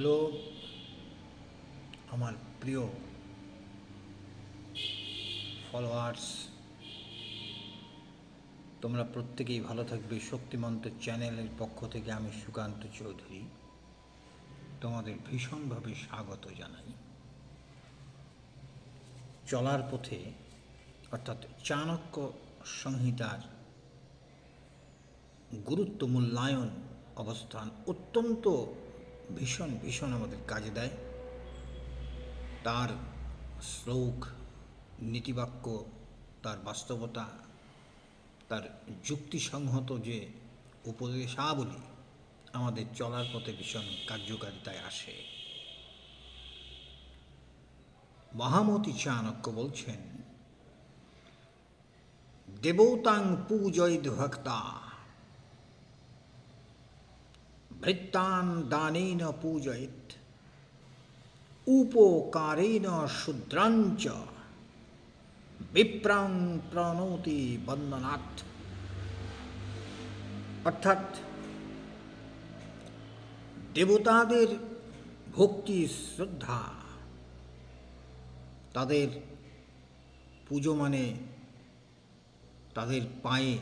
Hello, আমার প্রিয় followers তোমরা প্রত্যেকেই ভালো থাকবে। শক্তিমন্ত চ্যানেলের পক্ষ থেকে আমি সুকান্ত চৌধুরী তোমাদের ভীষণভাবে স্বাগত জানাই। চলার পথে, অর্থাৎ চাণক্য সংহিতার গুরুত্ব মূল্যায়ন অবস্থান অত্যন্ত ভীষণ ভীষণ আমাদের কাজে দেয়। তার শ্লোক, নীতিবাক্য, তার বাস্তবতা, তার যুক্তিসংহত যে উপদেশাবলী আমাদের চলার পথে ভীষণ কার্যকারিতায় আসে। মহামতি চাণক্য বলছেন, দেবতাং পূজয়দ ভক্তা ভৃত্তান দানেন পূজয়েত উপকারেণ শূদ্রাঞ্চ বিপ্রাং প্রণতি বন্দনাথ অর্থাৎ দেবতাদের ভক্তি শ্রদ্ধা, তাদের পুজো মানে তাদের পায়ে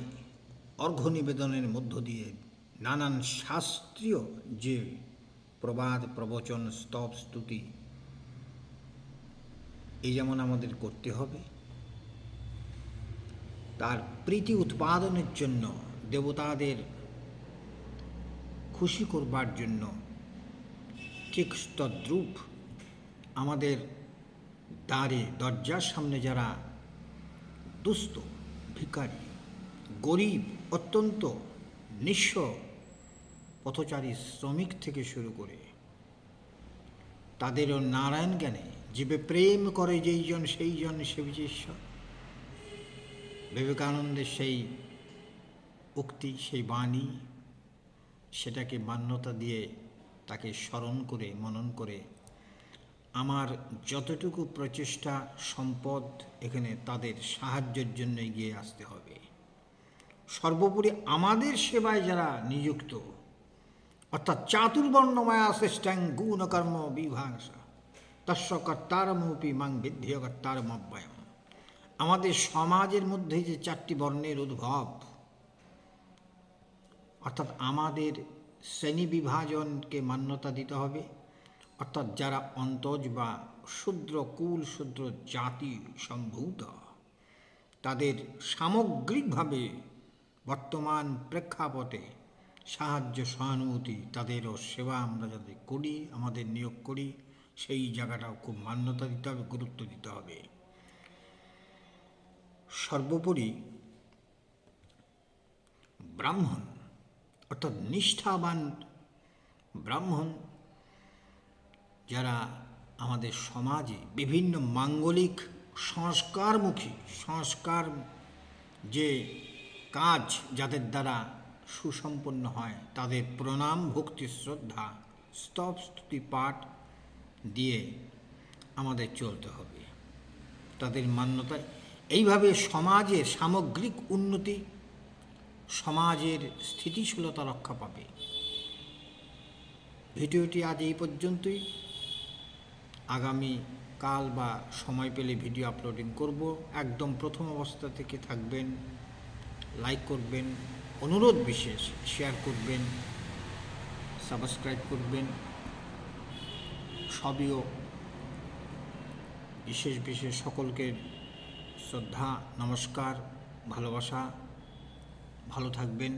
অর্ঘ্য নিবেদনের মধ্য দিয়ে নানান শাস্ত্রীয় যে প্রবাদ, প্রবচন, স্তব, স্তুতি, এই যেমন আমাদের করতে হবে, তার প্রীতি উৎপাদনের জন্য, দেবতাদের খুশি করবার জন্য ঠিক তদ্রূপ আমাদের দ্বারে, দরজার সামনে যারা দুস্থ, ভিখারি, গরিব, অত্যন্ত নিঃস্ব পথচারী শ্রমিক থেকে শুরু করে তাদেরও নারায়ণ জ্ঞানে জীবে প্রেম করে যেই জন যেইজন সেইজন সেবিচেশ্বর বিবেকানন্দের সেই উক্তি, সেই বাণী, সেটাকে মান্যতা দিয়ে তাকে স্মরণ করে, মনন করে, আমার যতটুকু প্রচেষ্টা, সম্পদ এখানে তাদের সাহায্যের জন্য এগিয়ে আসতে হবে। সর্বোপরি আমাদের সেবায় যারা নিযুক্ত অর্থাৎ চাতুর্বর্ণময়া শ্রেষ্ঠাং গুণকর্ম বিভাগসা তস্য কর্তারমপি মাং বিদ্ধিয় কর্তারমব্যয়ম। আমাদের সমাজের মধ্যে যে চারটি বর্ণের উদ্ভব, অর্থাৎ আমাদের শ্রেণি বিভাজনকে মান্যতা দিতে হবে, অর্থাৎ যারা অন্তজ বা শূদ্র, কুল শূদ্র জাতি সম্ভূত, তাদের সামগ্রিকভাবে বর্তমান প্রেক্ষাপটে সাহায্য, সহানুভূতি তাদেরও সেবা আমরা যাতে করি, আমাদের নিয়োগ করি, সেই জায়গাটাও খুব মান্যতা দিতে হবে, গুরুত্ব দিতে হবে। সর্বোপরি ব্রাহ্মণ, অর্থাৎ নিষ্ঠাবান ব্রাহ্মণ, যারা আমাদের সমাজে বিভিন্ন মাঙ্গলিক সংস্কারমুখী, সংস্কার যে কাজ যাদের দ্বারা সুসম্পন্ন হয়। তাদের প্রণাম, ভক্তি, শ্রদ্ধা, স্তব, স্তুতি, পাঠ দিয়ে আমাদের চলতে হবে। তাদের মান্যতা, এইভাবে সমাজের সামগ্রিক উন্নতি, সমাজের স্থিতিশীলতা রক্ষা পাবে। ভিডিওটি আজ এই পর্যন্তই। আগামী কাল বা সময় পেলে ভিডিও আপলোডিং করব। একদম প্রথম অবস্থা থেকে থাকবেন, লাইক করবেন অনুরোধ বিশেষ শেয়ার করবেন সাবস্ক্রাইব করবেন সবইও বিশেষ বিশেষ সকলকে শ্রদ্ধা, নমস্কার, ভালোবাসা, ভালো থাকবেন।